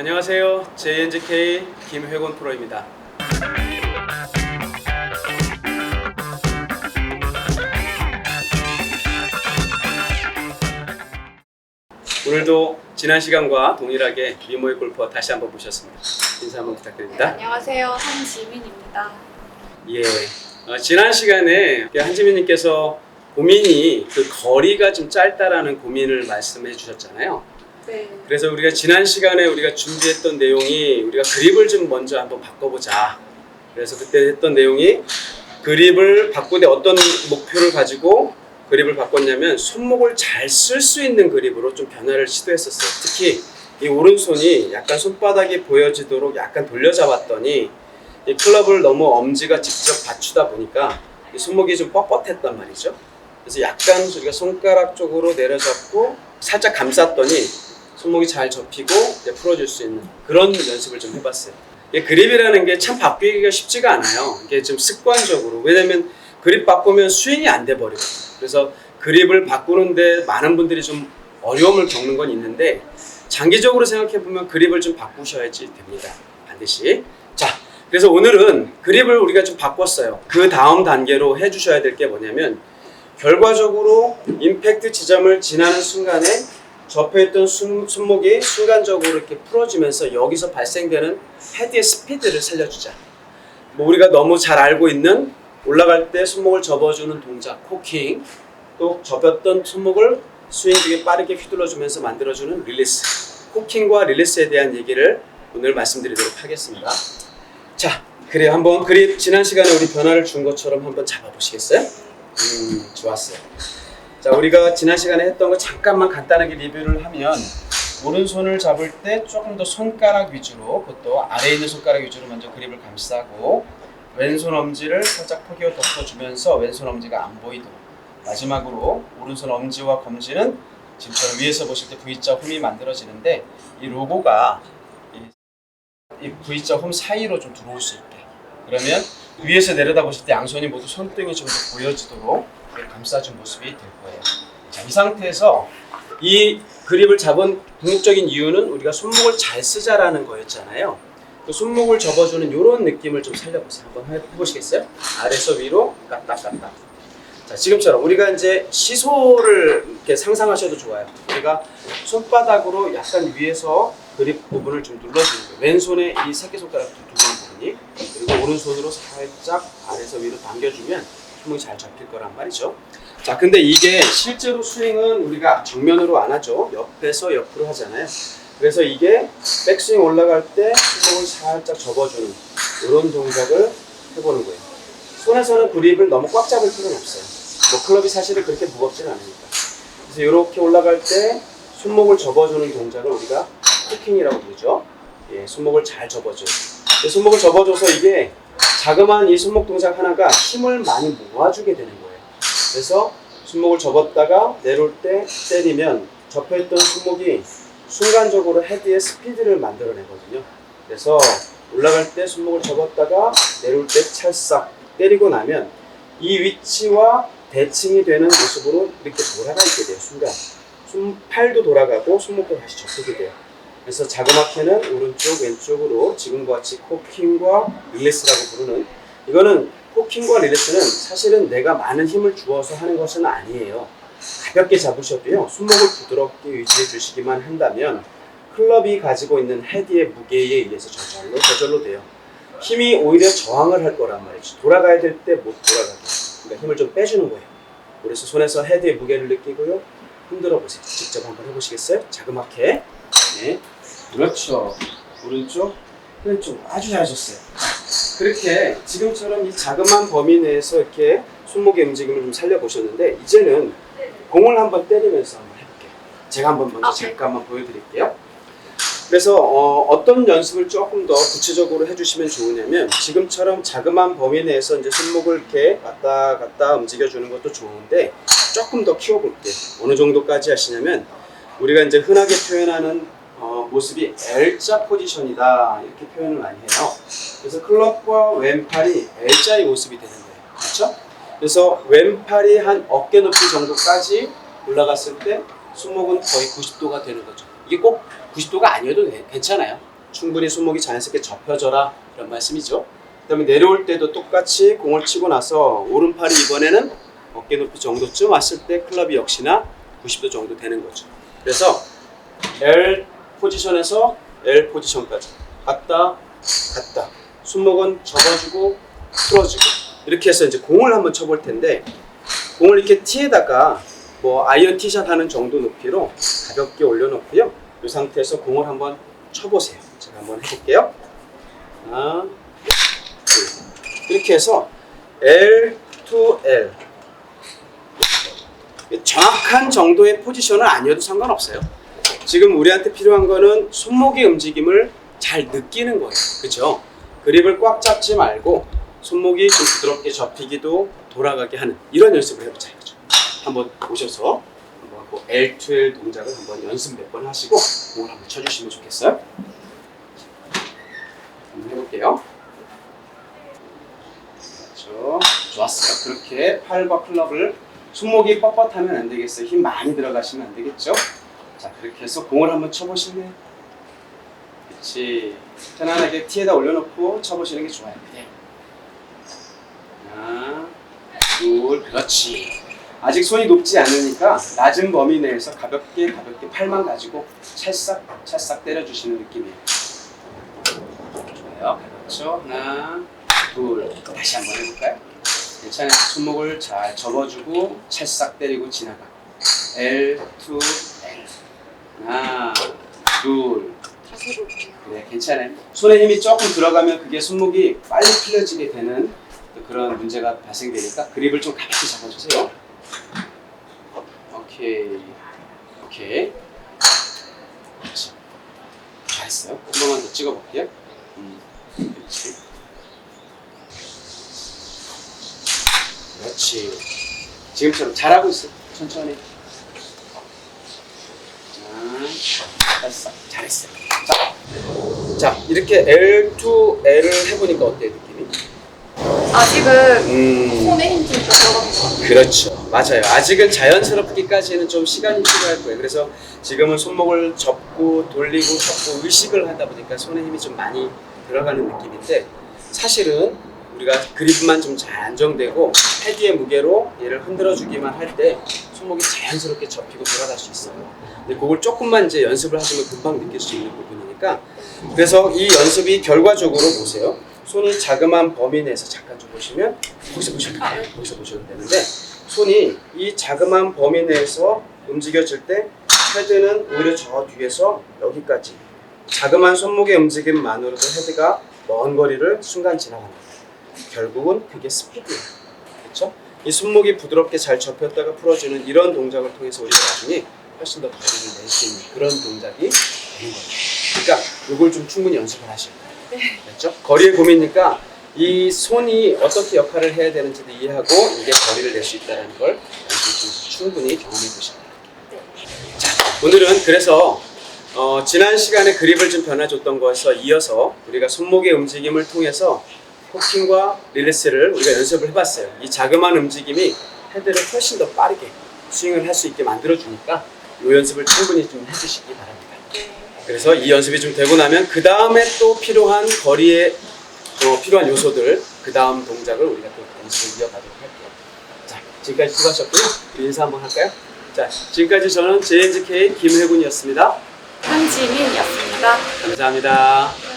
안녕하세요. JNGK 김회곤 프로입니다. 오늘도 지난 시간과 동일하게 미모의 골퍼 다시 한번 모셨습니다. 인사 한번 부탁드립니다. 안녕하세요. 한지민입니다. 예. 어, 지난 시간에 한지민님께서 고민이 그 거리가 좀 짧다라는 고민을 말씀해 주셨잖아요. 네. 그래서 우리가 지난 시간에 우리가 준비했던 내용이 우리가 그립을 좀 먼저 한번 바꿔보자. 그래서 그때 했던 내용이 그립을 바꾸되 어떤 목표를 가지고 그립을 바꿨냐면 손목을 잘 쓸 수 있는 그립으로 좀 변화를 시도했었어요. 특히 이 오른손이 약간 손바닥이 보여지도록 약간 돌려잡았더니 이 클럽을 너무 엄지가 직접 받추다 보니까 이 손목이 좀 뻣뻣했단 말이죠. 그래서 약간 우리가 손가락 쪽으로 내려잡고 살짝 감쌌더니 손목이 잘 접히고 이제 풀어줄 수 있는 그런 연습을 좀 해봤어요. 이 그립이라는 게 참 바꾸기가 쉽지가 않아요. 이게 좀 습관적으로 왜냐면 그립 바꾸면 스윙이 안 돼 버려요. 그래서 그립을 바꾸는데 많은 분들이 좀 어려움을 겪는 건 있는데 장기적으로 생각해 보면 그립을 좀 바꾸셔야지 됩니다. 반드시. 자, 그래서 오늘은 그립을 우리가 좀 바꿨어요. 그 다음 단계로 해 주셔야 될 게 뭐냐면 결과적으로 임팩트 지점을 지나는 순간에 접혀있던 손, 손목이 순간적으로 이렇게 풀어지면서 여기서 발생되는 헤드의 스피드를 살려주자. 뭐 우리가 너무 잘 알고 있는 올라갈 때 손목을 접어주는 동작, 코킹, 또 접혔던 손목을 스윙 중에 빠르게 휘둘러주면서 만들어주는 릴리스. 코킹과 릴리스에 대한 얘기를 오늘 말씀드리도록 하겠습니다. 자, 그래 한번 그립 지난 시간에 우리 변화를 준 것처럼 한번 잡아보시겠어요? 음, 좋았어요. 자, 우리가 지난 시간에 했던 거 잠깐만 간단하게 리뷰를 하면 오른손을 잡을 때 조금 더 손가락 위주로 그것도 아래에 있는 손가락 위주로 먼저 그립을 감싸고 왼손 엄지를 살짝 포기어 덮어주면서 왼손 엄지가 안 보이도록. 마지막으로 오른손 엄지와 검지는 지금처럼 위에서 보실 때 V자 홈이 만들어지는데 이 로고가 이, 이 V자 홈 사이로 좀 들어올 수 있게 그러면 위에서 내려다 보실 때 양손이 모두 손등이 좀 더 보여지도록 감싸준 모습이 될 거예요. 자, 이 상태에서 이 그립을 잡은 궁극적인 이유는 우리가 손목을 잘 쓰자라는 거였잖아요. 그 손목을 접어주는 이런 느낌을 좀 살려보세요. 한번 해보시겠어요? 아래서 위로 까딱까딱. 자, 지금처럼 우리가 이제 시소를 이렇게 상상하셔도 좋아요. 우리가 손바닥으로 약간 위에서 그립 부분을 좀 눌러주는 거예요. 왼손에 이 새끼손가락 두번 부분이 그리고 오른손으로 살짝 아래서 위로 당겨주면 손목이 잘 잡힐 거란 말이죠. 자, 근데 이게 실제로 스윙은 우리가 정면으로 안 하죠. 옆에서 옆으로 하잖아요. 그래서 이게 백스윙 올라갈 때 손목을 살짝 접어주는 이런 동작을 해보는 거예요. 손에서는 그립을 너무 꽉 잡을 필요는 없어요. 뭐 클럽이 사실은 그렇게 무겁지는 않으니까. 그래서 이렇게 올라갈 때 손목을 접어주는 동작을 우리가 코킹이라고 부르죠. 예, 손목을 잘 접어줘요. 이 손목을 접어줘서 이게 자그마한 이 손목 동작 하나가 힘을 많이 모아주게 되는 거예요. 그래서 손목을 접었다가 내려올 때 때리면 접혀있던 손목이 순간적으로 헤드의 스피드를 만들어내거든요. 그래서 올라갈 때 손목을 접었다가 내려올 때 찰싹 때리고 나면 이 위치와 대칭이 되는 모습으로 이렇게 돌아가 있게 돼요. 순간. 손, 팔도 돌아가고 손목도 다시 접히게 돼요. 그래서 자그맣게는 오른쪽 왼쪽으로 지금과 같이 코킹과 릴리스라고 부르는 이거는 코킹과 릴리스는 사실은 내가 많은 힘을 주어서 하는 것은 아니에요. 가볍게 잡으셔도요. 손목을 부드럽게 유지해 주시기만 한다면 클럽이 가지고 있는 헤드의 무게에 의해서 저절로 저절로 돼요. 힘이 오히려 저항을 할 거란 말이죠. 돌아가야 될 때 못 돌아가게. 그러니까 힘을 좀 빼주는 거예요. 그래서 손에서 헤드의 무게를 느끼고요. 흔들어 보세요. 직접 한번 해보시겠어요? 자그맣게. 네. 그렇죠. 오른쪽, 왼쪽 아주 잘하셨어요. 그렇게 지금처럼 이 자그마한 범위 내에서 이렇게 손목의 움직임을 좀 살려보셨는데 이제는 공을 한번 때리면서 한번 해볼게요. 제가 한번 먼저 아, 네. 잠깐만 보여드릴게요. 그래서 어, 떤 연습을 조금 더 구체적으로 해주시면 좋으냐면 지금처럼 자그마한 범위 내에서 이제 손목을 이렇게 왔다 갔다 움직여주는 것도 좋은데 조금 더 키워볼게요. 어느 정도까지 하시냐면 우리가 이제 흔하게 표현하는 어, 모습이 L자 포지션이다 이렇게 표현을 많이 해요. 그래서 클럽과 왼팔이 L자의 모습이 되는 거예요. 그렇죠? 그래서 왼팔이 한 어깨 높이 정도까지 올라갔을 때 손목은 거의 90도가 되는 거죠. 이게 꼭 90도가 아니어도 돼- 괜찮아요. 충분히 손목이 자연스럽게 접혀져라 이런 말씀이죠. 그다음에 내려올 때도 똑같이 공을 치고 나서 오른팔이 이번에는 어깨 높이 정도쯤 왔을 때 클럽이 역시나 90도 정도 되는 거죠. 그래서 L 포지션에서 L 포지션까지 갔다 갔다 손목은 접어주고 풀어주고 이렇게 해서 이제 공을 한번 쳐볼 텐데 공을 이렇게 티에다가 뭐 아이언 티샷 하는 정도 높이로 가볍게 올려놓고요. 이 상태에서 공을 한번 쳐보세요. 제가 한번 해볼게요. 하나, 둘. 이렇게 해서 L to L 정확한 정도의 포지션은 아니어도 상관없어요. 지금 우리한테 필요한 거는 손목의 움직임을 잘 느끼는 거예요. 그죠? 그립을 꽉 잡지 말고 손목이 좀 부드럽게 접히기도 돌아가게 하는 이런 연습을 해보자 이거죠. 한번 오셔서 한번 그 L2L 동작을 한번 연습 몇 번 하시고 공을 한번 쳐주시면 좋겠어요. 한번 해볼게요. 그렇죠. 좋았어요. 그렇게 팔과 클럽을 손목이 뻣뻣하면 안 되겠어요. 힘 많이 들어가시면 안 되겠죠? 자, 그렇게 해서 공을 한번 쳐보실래요? 그렇지. 편안하게 티에다 올려놓고 쳐보시는 게 좋아요. 네. 하나, 둘, 그렇지. 아직 손이 높지 않으니까 낮은 범위 내에서 가볍게 가볍게 팔만 가지고 찰싹 찰싹 때려주시는 느낌이에요. 좋아요. 그렇죠. 하나, 둘. 다시 한번 해볼까요? 괜찮아요. 손목을 잘 접어주고 찰싹 때리고 지나가. L to L. 하나, 둘. 다시 볼게요. 그래, 괜찮아요. 손에 힘이 조금 들어가면 그게 손목이 빨리 풀려지게 되는 또 그런 문제가 발생되니까 그립을 좀 가볍게 잡아주세요. 오케이. 오케이. 그렇지. 잘했어요. 한 번만 더 찍어볼게요. 음, 그렇지. 그렇지. 지금처럼 잘하고 있어. 천천히. 자, 됐어. 잘했어. 자, 자 이렇게 L to L을 해보니까 어때 느낌이? 아직은 음, 손에 힘 좀 들어가는 것 같아요. 그렇죠. 맞아요. 아직은 자연스럽기까지는 좀 시간이 필요할 거예요. 그래서 지금은 손목을 접고 돌리고 접고 의식을 하다 보니까 손에 힘이 좀 많이 들어가는 느낌인데 사실은 우리가 그립만 좀 잘 안정되고 헤드의 무게로 얘를 흔들어 주기만 할 때 손목이 자연스럽게 접히고 돌아갈 수 있어요. 근데 그걸 조금만 이제 연습을 하시면 금방 느낄 수 있는 부분이니까 그래서 이 연습이 결과적으로 보세요. 손이 자그마한 범위 내에서 잠깐 좀 보시면 거기서 보셔도 돼요. 거기서 보셔도 되는데 손이 이 자그마한 범위 내에서 움직여질 때 헤드는 오히려 저 뒤에서 여기까지 자그마한 손목의 움직임만으로도 헤드가 먼 거리를 순간 지나갑니다. 결국은 그게 스피드예요. 그렇죠? 이 손목이 부드럽게 잘 접혔다가 풀어지는 이런 동작을 통해서 우리가 나중에 훨씬 더 거리를 낼 수 있는 그런 동작이 되는 거예요. 그러니까 이걸 좀 충분히 연습을 돼요. 그렇죠? 거리의 고민이니까 이 손이 어떻게 역할을 해야 되는지도 이해하고 이게 거리를 낼 수 있다는 걸 충분히 경험해 보시면. 자, 오늘은 그래서 어, 지난 시간에 그립을 좀 변화줬던 것에서 이어서 우리가 손목의 움직임을 통해서 포킹과 릴리스를 우리가 연습을 해봤어요. 이 자그마한 움직임이 헤드를 훨씬 더 빠르게 스윙을 할 수 있게 만들어주니까 이 연습을 충분히 좀 해주시기 바랍니다. 네. 그래서 이 연습이 좀 되고 나면 그 다음에 또 필요한 거리에 또 필요한 요소들 그 다음 동작을 우리가 또 연습을 이어가도록 할게요. 자 지금까지 수고하셨고요. 인사 한번 할까요? 자 지금까지 저는 JNGK 김혜군이었습니다. 한지민이었습니다. 감사합니다.